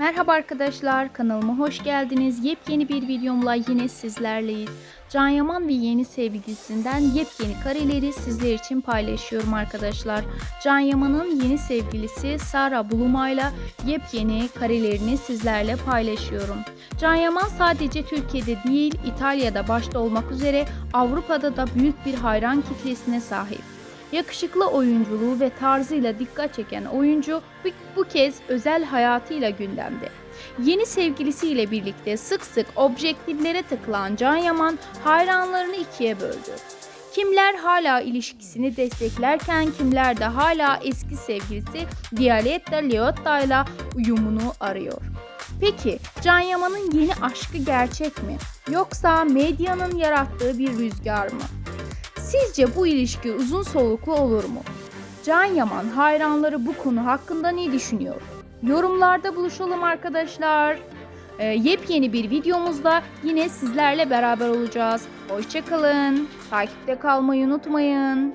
Merhaba arkadaşlar, kanalıma hoş geldiniz. Yepyeni bir videomla yine sizlerleyiz. Can Yaman ve yeni sevgilisinden yepyeni kareleri sizler için paylaşıyorum arkadaşlar. Can Yaman'ın yeni sevgilisi Sara Bulumay'la yepyeni karelerini sizlerle paylaşıyorum. Can Yaman sadece Türkiye'de değil, İtalya'da başta olmak üzere Avrupa'da da büyük bir hayran kitlesine sahip. Yakışıklı oyunculuğu ve tarzıyla dikkat çeken oyuncu bu, kez özel hayatıyla gündemde. Yeni sevgilisiyle birlikte sık sık objektiflere takılan Can Yaman hayranlarını ikiye böldü. Kimler hala ilişkisini desteklerken kimler de hala eski sevgilisi Violetta Leotta ile uyumunu arıyor. Peki Can Yaman'ın yeni aşkı gerçek mi? Yoksa medyanın yarattığı bir rüzgar mı? Sizce bu ilişki uzun soluklu olur mu? Can Yaman hayranları bu konu hakkında ne düşünüyor? Yorumlarda buluşalım arkadaşlar. Ee, yepyeni bir videomuzda yine sizlerle beraber olacağız. Hoşçakalın. Takipte kalmayı unutmayın.